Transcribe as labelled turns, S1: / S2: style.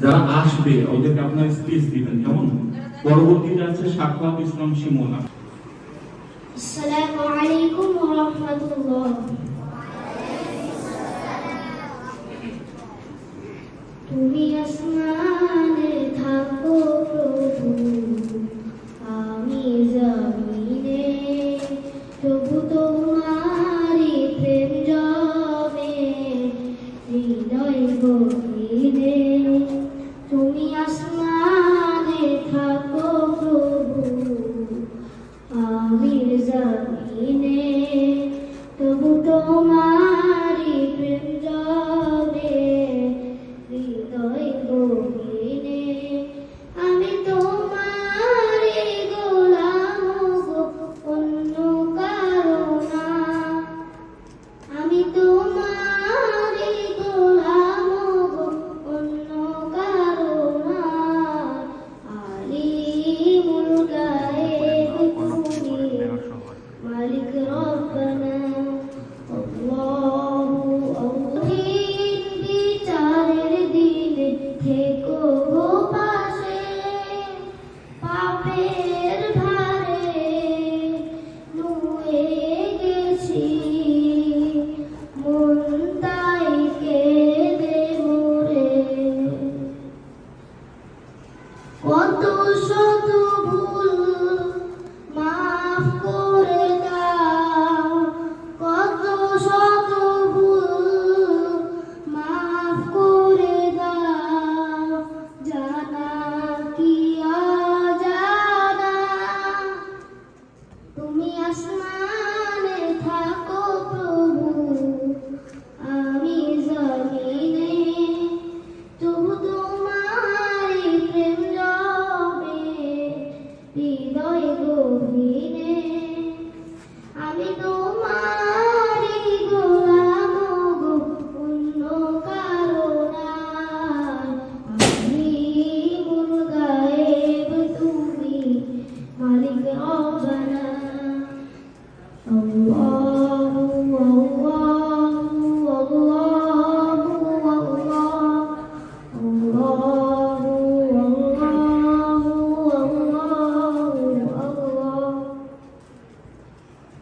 S1: যারা আসবে, ওদেরকে আপনার স্পেস দিবেন, কেমন? পরবর্তীতে আছে সাক্ষাৎ ইসলাম
S2: শিমোনা তুমি আসমানে থাকো প্রভু, আমি জামিনে প্রভু তোমারি প্রেম জমে, হৃদয় গভীর Amen.